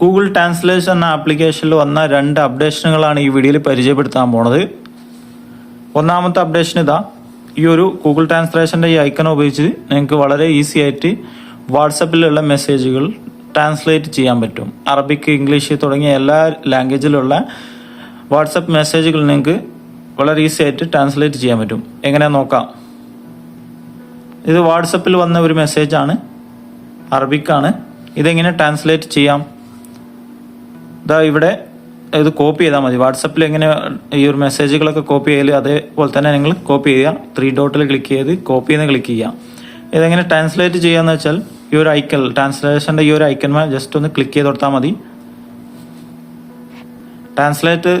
Google translation എന്ന ആപ്ലിക്കേഷനിൽ വന്ന രണ്ട് അപ്ഡേഷനുകളാണ് ഈ വീഡിയോയിൽ പരിചയപ്പെടുത്താൻ പോണത്. ഒന്നാമത്തെ അപ്ഡേഷൻ ഇതാ. ഈ ഒരു ഗൂഗിൾ ട്രാൻസ്ലേഷന്റെ ഈ ഐക്കൺ ഉപയോഗിച്ച് നിങ്ങൾക്ക് വളരെ ഈസി ആയിട്ട് വാട്സപ്പിലുള്ള മെസ്സേജുകൾ ട്രാൻസ്ലേറ്റ് ചെയ്യാൻ പറ്റും. അറബിക്ക് ഇംഗ്ലീഷ് തുടങ്ങിയ എല്ലാ ലാംഗ്വേജിലുള്ള വാട്സപ്പ് മെസ്സേജുകൾ നിങ്ങൾക്ക് വളരെ ഈസി ആയിട്ട് ട്രാൻസ്ലേറ്റ് ചെയ്യാൻ പറ്റും. എങ്ങനെ നോക്കാം? ഇത് വാട്സപ്പിൽ വന്ന ഒരു മെസ്സേജാണ് അറബിക്കാണ് ഇതെങ്ങനെ ട്രാൻസ്ലേറ്റ് ചെയ്യാം? ഇതാ ഇവിടെ ഇത് കോപ്പി ചെയ്താൽ മതി. വാട്സപ്പിൽ എങ്ങനെ ഈ ഒരു മെസ്സേജുകളൊക്കെ കോപ്പി ചെയ്യൽ അതേപോലെ തന്നെ നിങ്ങൾ കോപ്പി ചെയ്യുക. ത്രീ ഡോട്ടിൽ ക്ലിക്ക് ചെയ്ത് കോപ്പി എന്ന് ക്ലിക്ക് ചെയ്യുക. ഇതെങ്ങനെ ട്രാൻസ്ലേറ്റ് ചെയ്യാന്ന് വെച്ചാൽ ഈ ഒരു ഐക്കൺ ട്രാൻസ്ലേഷന്റെ ഈ ഒരു ഐക്കന്മാർ ജസ്റ്റ് ഒന്ന് ക്ലിക്ക് ചെയ്ത് കൊടുത്താൽ മതി. ട്രാൻസ്ലേറ്റ്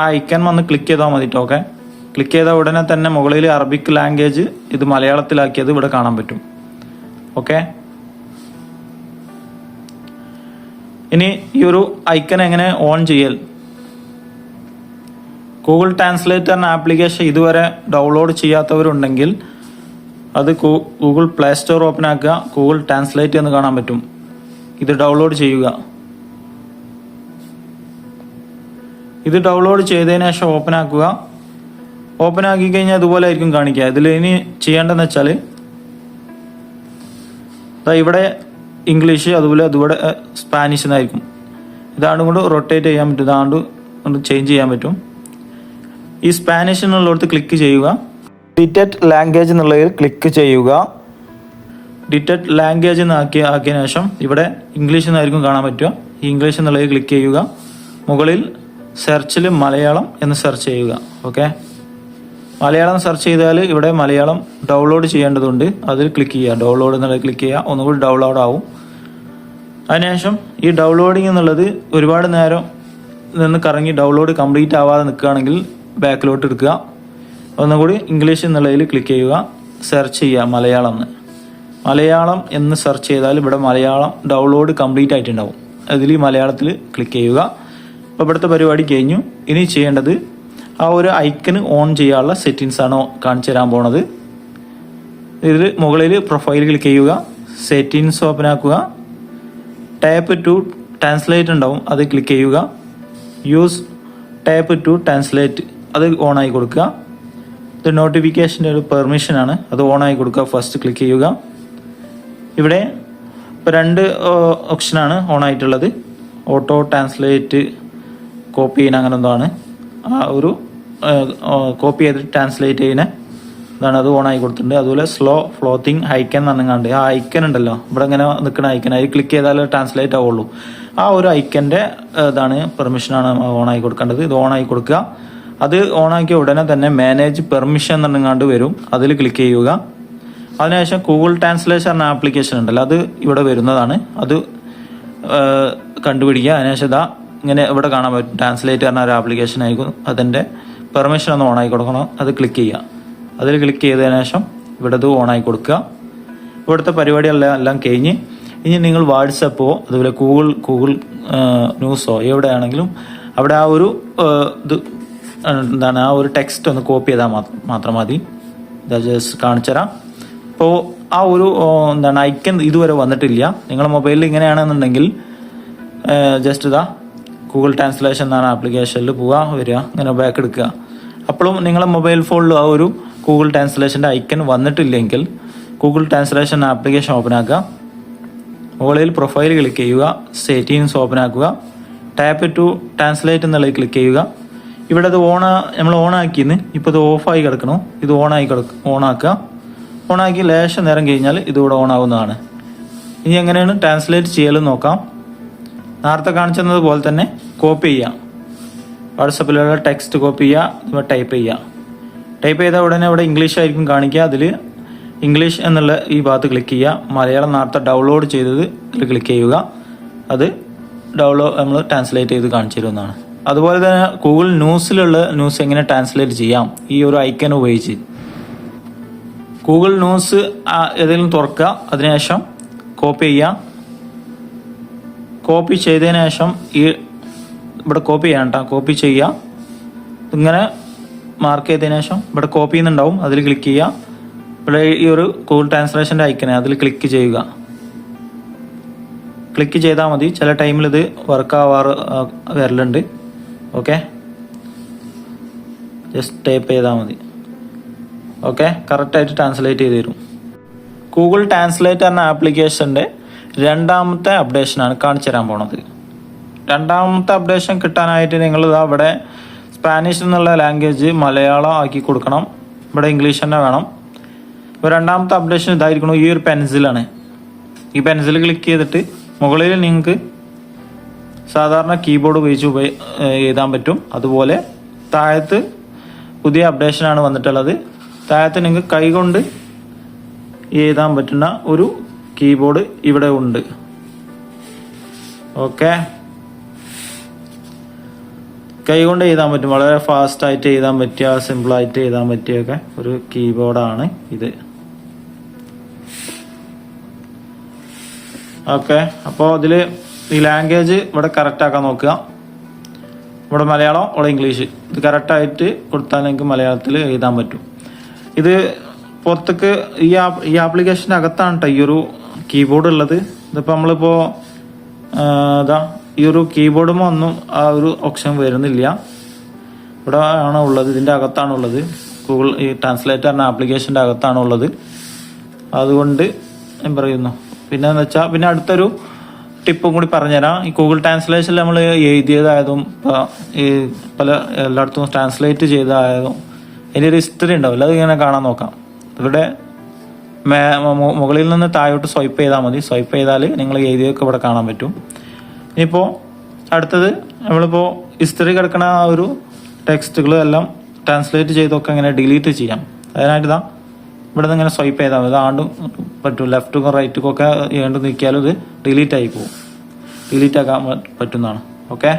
ആ ഐക്കൺ വന്ന് ക്ലിക്ക് ചെയ്താൽ മതി ഓക്കെ ക്ലിക്ക് ചെയ്ത ഉടനെ തന്നെ മുകളിൽ അറബിക് ലാംഗ്വേജ് ഇത് മലയാളത്തിലാക്കിയത് ഇവിടെ കാണാൻ പറ്റും. ഓക്കെ ഇനി ഈ ഒരു ഐക്കൺ എങ്ങനെ ഓൺ ചെയ്യൽ? ഗൂഗിൾ ട്രാൻസ്ലേറ്റ് എന്ന ആപ്ലിക്കേഷൻ ഇതുവരെ ഡൗൺലോഡ് ചെയ്യാത്തവരുണ്ടെങ്കിൽ അത് ഗൂഗിൾ പ്ലേ സ്റ്റോർ ഓപ്പൺ ആക്കുക ഗൂഗിൾ ട്രാൻസ്ലേറ്റ് എന്ന് കാണാൻ പറ്റും. ഇത് ഡൗൺലോഡ് ചെയ്യുക. ഇത് ഡൗൺലോഡ് ചെയ്തതിന് ശേഷം ഓപ്പൺ ആക്കുക. ഓപ്പൺ ആക്കി കഴിഞ്ഞാൽ ഇതുപോലെ ആയിരിക്കും കാണിക്കുക. ഇതിൽ ഇനി ചെയ്യേണ്ടതെന്ന് വെച്ചാൽ ഇവിടെ ഇംഗ്ലീഷ് അതുപോലെ അതുപോലെ സ്പാനിഷ് എന്നായിരിക്കും. ഇതാണ് കൊണ്ട് റൊട്ടേറ്റ് ചെയ്യാൻ പറ്റും. ഇതാണ്ട് കൊണ്ട് ചേഞ്ച് ചെയ്യാൻ പറ്റും. ഈ സ്പാനിഷ് എന്നുള്ളടത്ത് ക്ലിക്ക് ചെയ്യുക. ഡിറ്റക്ട് ലാംഗ്വേജ് എന്നുള്ളതിൽ ക്ലിക്ക് ചെയ്യുക. ഡിറ്റക്ട് ലാംഗ്വേജ് എന്നാക്കിയ ആക്കിയ ശേഷം ഇവിടെ ഇംഗ്ലീഷ് എന്നായിരിക്കും കാണാൻ പറ്റുക. ഈ ഇംഗ്ലീഷ് എന്നുള്ളതിൽ ക്ലിക്ക് ചെയ്യുക. മുകളിൽ സെർച്ചിൽ മലയാളം എന്ന് സെർച്ച് ചെയ്യുക. ഓക്കെ മലയാളം സെർച്ച് ചെയ്താൽ ഇവിടെ മലയാളം ഡൗൺലോഡ് ചെയ്യേണ്ടതുണ്ട്. അതിൽ ക്ലിക്ക് ചെയ്യുക. ഡൗൺലോഡ് എന്നുള്ളത് ക്ലിക്ക് ചെയ്യുക. ഒന്നുകൂടി ഡൗൺലോഡ് ആവും. അതിനുശേഷം ഈ ഡൗൺലോഡിങ് എന്നുള്ളത് ഒരുപാട് നേരം നിന്ന് കറങ്ങി ഡൗൺലോഡ് കംപ്ലീറ്റ് ആവാതെ നിൽക്കുകയാണെങ്കിൽ ബാക്കിലോട്ട് എടുക്കുക. ഒന്നുകൂടി ഇംഗ്ലീഷ് എന്നുള്ളതിൽ ക്ലിക്ക് ചെയ്യുക. സെർച്ച് ചെയ്യുക മലയാളം എന്ന്. മലയാളം എന്ന് സെർച്ച് ചെയ്താൽ ഇവിടെ മലയാളം ഡൗൺലോഡ് കംപ്ലീറ്റ് ആയിട്ടുണ്ടാവും. അതിൽ മലയാളത്തിൽ ക്ലിക്ക് ചെയ്യുക. അപ്പോൾ ഇവിടുത്തെ പരിപാടി കഴിഞ്ഞു. ഇനി ചെയ്യേണ്ടത് ആ ഒരു ഐക്കന് ഓൺ ചെയ്യാനുള്ള സെറ്റിങ്സ് ആണ് കാണിച്ചു തരാൻ പോണത്. ഇതിൽ മുകളിൽ പ്രൊഫൈൽ ക്ലിക്ക് ചെയ്യുക സെറ്റിങ്സ് ഓപ്പൺ ആക്കുക. ടാപ്പ് ടു ട്രാൻസ്ലേറ്റ് ഉണ്ടാവും അത് ക്ലിക്ക് ചെയ്യുക. യൂസ് ടാപ്പ് ടു ട്രാൻസ്ലേറ്റ് അത് ഓൺ ആയി കൊടുക്കുക. ഇത് നോട്ടിഫിക്കേഷന്റെ ഒരു പെർമിഷൻ ആണ് അത് ഓൺ ആയി കൊടുക്കുക ഫസ്റ്റ് ക്ലിക്ക് ചെയ്യുക. ഇവിടെ ഇപ്പോൾ രണ്ട് ഓപ്ഷനാണ് ഓൺ ആയിട്ടുള്ളത്. ഓട്ടോ ട്രാൻസ്ലേറ്റ് കോപ്പി ചെയ്യുന്ന അങ്ങനെ എന്തോ ആ ഒരു കോപ്പി ചെയ്തിട്ട് ട്രാൻസ്ലേറ്റ് ചെയ്യുന്ന ഇതാണ് അത് ഓൺ ആയി കൊടുത്തിട്ടുണ്ട്. അതുപോലെ സ്ലോ ഫ്ലോത്തിങ് ഐക്കൻ എന്ന് ആ ഐക്കൻ ഉണ്ടല്ലോ. ഇവിടെ ഇങ്ങനെ നിൽക്കുന്ന ഐക്കൻ അതിൽ ക്ലിക്ക് ചെയ്താലേ ട്രാൻസ്ലേറ്റ് ആവുള്ളൂ. ആ ഒരു ഐക്കന്റെ ഇതാണ് പെർമിഷനാണ് ഓൺ ആയി കൊടുക്കേണ്ടത്. ഇത് ഓൺ ആയി കൊടുക്കുക. അത് ഓൺ ആക്കിയ ഉടനെ തന്നെ മാനേജ് പെർമിഷൻ എന്ന് പറഞ്ഞാണ്ട് വരും. അതിൽ ക്ലിക്ക് ചെയ്യുക. അതിനുശേഷം ഗൂഗിൾ ട്രാൻസ്ലേഷൻ എന്ന ആപ്ലിക്കേഷൻ ഉണ്ടല്ലോ. അത് ഇവിടെ വരുന്നതാണ്. അത് കണ്ടുപിടിക്കുക. അതിനുശേഷം ഇതാ ഇങ്ങനെ ഇവിടെ കാണാൻ പറ്റും. ട്രാൻസ്ലേറ്റ് പറഞ്ഞ ഒരു ആപ്ലിക്കേഷൻ ആയിരിക്കും അതിന്റെ പെർമിഷൻ ഒന്ന് ഓണായി കൊടുക്കണം. അത് ക്ലിക്ക് ചെയ്യുക. അതിൽ ക്ലിക്ക് ചെയ്തതിനു ശേഷം ഇവിടെ ഇത് ആയി കൊടുക്കുക. ഇവിടുത്തെ പരിപാടികളെല്ലാം എല്ലാം കഴിഞ്ഞ് ഇനി നിങ്ങൾ വാട്സപ്പോ അതുപോലെ ഗൂഗിൾ ഗൂഗിൾ ന്യൂസോ എവിടെയാണെങ്കിലും അവിടെ ആ ഒരു ഇത് എന്താണ് ആ ഒരു ടെക്സ്റ്റ് ഒന്ന് കോപ്പി ചെയ്താൽ മാത്രം മതി. ജസ്റ്റ് കാണിച്ചുതരാം ഇപ്പോൾ ആ ഒരു എന്താണ് ഐക്കൻ ഇതുവരെ വന്നിട്ടില്ല. നിങ്ങളുടെ മൊബൈലിൽ ഇങ്ങനെയാണെന്നുണ്ടെങ്കിൽ ജസ്റ്റ് ഇതാ ഗൂഗിൾ ട്രാൻസ്ലേഷൻ എന്നാണ് ആപ്ലിക്കേഷനിൽ പോവുക വരിക ഇങ്ങനെ ബാക്ക് എടുക്കുക. അപ്പോഴും നിങ്ങളുടെ മൊബൈൽ ഫോണിൽ ആ ഒരു ഗൂഗിൾ ട്രാൻസ്ലേഷന്റെ ഐക്കൺ വന്നിട്ടില്ലെങ്കിൽ ഗൂഗിൾ ട്രാൻസ്ലേഷൻ ആപ്ലിക്കേഷൻ ഓപ്പൺ ആക്കുക. മുകളിൽ പ്രൊഫൈൽ ക്ലിക്ക് ചെയ്യുക. സെറ്റിങ്സ് ഓപ്പൺ ആക്കുക. ടാപ്പ് ടു ട്രാൻസ്ലേറ്റ് എന്നുള്ളത് ക്ലിക്ക് ചെയ്യുക. ഇവിടെ അത് ഓൺ നമ്മൾ ഓൺ ആക്കിയെന്ന്. ഇപ്പോൾ ഇത് ഓഫായി കിടക്കണു. ഇത് ഓൺ ആയി ഓണാക്കുക ആക്കി ലേശം നേരം കഴിഞ്ഞാൽ ഇതിവിടെ ഓൺ ആവുന്നതാണ്. ഇനി എങ്ങനെയാണ് ട്രാൻസ്ലേറ്റ് ചെയ്യലെന്ന് നോക്കാം. നേരത്തെ കാണിച്ചതുപോലെ തന്നെ കോപ്പി ചെയ്യാം. വാട്സപ്പിലുള്ള ടെക്സ്റ്റ് കോപ്പി ചെയ്യുക ടൈപ്പ് ചെയ്യുക. ടൈപ്പ് ചെയ്ത ഉടനെ അവിടെ ഇംഗ്ലീഷ് ആയിരിക്കും കാണിക്കുക. അതിൽ ഇംഗ്ലീഷ് എന്നുള്ള ഈ ഭാഗത്ത് ക്ലിക്ക് ചെയ്യുക. മലയാളം നേരത്തെ ഡൗൺലോഡ് ചെയ്തത് ക്ലിക്ക് ചെയ്യുക. അത് ഡൗൺലോഡ് നമ്മൾ ട്രാൻസ്ലേറ്റ് ചെയ്ത് കാണിച്ചു തരുന്നതാണ്. അതുപോലെ തന്നെ ഗൂഗിൾ ന്യൂസിലുള്ള ന്യൂസ് എങ്ങനെ ട്രാൻസ്ലേറ്റ് ചെയ്യാം? ഈ ഒരു ഐക്കൺ ഉപയോഗിച്ച്. ഗൂഗിൾ ന്യൂസ് ഏതെങ്കിലും തുറക്കുക. അതിനുശേഷം കോപ്പി ചെയ്യുക. കോപ്പി ചെയ്തതിനു ശേഷം ഈ ഇവിടെ കോപ്പി ചെയ്യാം കേട്ടോ കോപ്പി ചെയ്യുക ഇങ്ങനെ മാർക്ക് ചെയ്തതിന് ശേഷം ഇവിടെ കോപ്പി ചെയ്യുന്നുണ്ടാവും. അതിൽ ക്ലിക്ക് ചെയ്യുക ഇവിടെ ഈ ഒരു ഗൂഗിൾ ട്രാൻസ്ലേഷന്റെ ഐക്കനെ അതിൽ ക്ലിക്ക് ചെയ്യുക. ക്ലിക്ക് ചെയ്താൽ മതി. ചില ടൈമിൽ ഇത് വർക്ക് ആവാറ് വരലുണ്ട്. ഓക്കെ ജസ്റ്റ് ടൈപ്പ് ചെയ്താൽ മതി. ഓക്കെ കറക്റ്റായിട്ട് ട്രാൻസ്ലേറ്റ് ചെയ്ത് തരും. ഗൂഗിൾ ട്രാൻസ്ലേറ്റ് എന്ന ആപ്ലിക്കേഷന്റെ രണ്ടാമത്തെ അപ്ഡേഷനാണ് കാണിച്ചു തരാൻ പോണത്. രണ്ടാമത്തെ അപ്ഡേഷൻ കിട്ടാനായിട്ട് നിങ്ങൾ അവിടെ സ്പാനിഷ് എന്നുള്ള ലാംഗ്വേജ് മലയാളം ആക്കി കൊടുക്കണം. ഇവിടെ ഇംഗ്ലീഷ് തന്നെ വേണം. ഇപ്പോൾ രണ്ടാമത്തെ അപ്ഡേഷൻ ഇതായിരിക്കണം ഈ ഒരു പെൻസിലാണ് ഈ പെൻസിൽ ക്ലിക്ക് ചെയ്തിട്ട് മുകളിൽ നിങ്ങൾക്ക് സാധാരണ കീബോർഡ് ഉപയോഗിച്ച് ഉപയോ എഴുതാൻ പറ്റും. അതുപോലെ താഴത്ത് പുതിയ അപ്ഡേഷനാണ് വന്നിട്ടുള്ളത്. താഴത്ത് നിങ്ങൾക്ക് കൈകൊണ്ട് എഴുതാൻ പറ്റുന്ന ഒരു കീബോർഡ് ഇവിടെ ഉണ്ട്. ഓക്കെ കൈകൊണ്ട് എഴുതാൻ പറ്റും. വളരെ ഫാസ്റ്റ് ആയിട്ട് എഴുതാൻ പറ്റിയ സിമ്പിൾ ആയിട്ട് എഴുതാൻ പറ്റിയൊക്കെ ഒരു കീബോർഡാണ് ഇത്. ഓക്കെ അപ്പോൾ ഇതിൽ ഈ ലാംഗ്വേജ് ഇവിടെ കറക്റ്റ് ആക്കാൻ നോക്കുക. ഇവിടെ മലയാളം ഇവിടെ ഇംഗ്ലീഷ്. ഇത് കറക്റ്റായിട്ട് കൊടുത്താൽ നിങ്ങൾക്ക് മലയാളത്തിൽ എഴുതാൻ പറ്റും. ഇത് പുറത്തേക്ക് ഈ ആപ്പ് ഈ ആപ്ലിക്കേഷന്റെ അകത്താണ് കേട്ടോ ഈ ഒരു കീബോർഡ് ഉള്ളത്. ഇതിപ്പോൾ നമ്മളിപ്പോൾ ഇതാ ഈ ഒരു കീബോർഡുമോ ഒന്നും ആ ഒരു ഓപ്ഷൻ വരുന്നില്ല. ഇവിടെ ആണ് ഉള്ളത് ഇതിന്റെ അകത്താണുള്ളത് ഗൂഗിൾ ഈ ട്രാൻസ്ലേറ്റർ എന്ന ആപ്ലിക്കേഷന്റെ അകത്താണ് ഉള്ളത്. അതുകൊണ്ട് ഞാൻ പറയുന്നു. പിന്നെ എന്ന് വെച്ചാൽ പിന്നെ അടുത്തൊരു ടിപ്പും കൂടി പറഞ്ഞുതരാം. ഈ ഗൂഗിൾ ട്രാൻസ്ലേഷനിൽ നമ്മൾ എഴുതിയതായതും ഈ പല എല്ലായിടത്തും ട്രാൻസ്ലേറ്റ് ചെയ്തതായതും അതിന്റെ ഒരു ഹിസ്റ്ററി ഉണ്ടാവില്ല. അത് ഇങ്ങനെ കാണാൻ നോക്കാം. ഇവിടെ മുകളിൽ നിന്ന് താഴോട്ട് സ്വൈപ്പ് ചെയ്താൽ മതി. സ്വൈപ്പ് ചെയ്താൽ നിങ്ങൾ എഴുതിയൊക്കെ ഇവിടെ കാണാൻ പറ്റും. ഇനിയിപ്പോൾ അടുത്തത് നമ്മളിപ്പോൾ ഹിസ്റ്ററി കിടക്കുന്ന ആ ഒരു ടെക്സ്റ്റുകൾ എല്ലാം ട്രാൻസ്ലേറ്റ് ചെയ്തൊക്കെ ഇങ്ങനെ ഡിലീറ്റ് ചെയ്യാം. അതിനായിട്ട് ഇതാ ഇവിടെ നിന്ന് ഇങ്ങനെ സ്വൈപ്പ് ചെയ്താൽ മതി. ആണ്ടും പറ്റും ലെഫ്റ്റും റൈറ്റും ഒക്കെ ഏണ്ട് ഇത് ഡിലീറ്റ് ആയി പോകും ഡിലീറ്റ് ആക്കാൻ പറ്റുന്നതാണ്. ഓക്കെ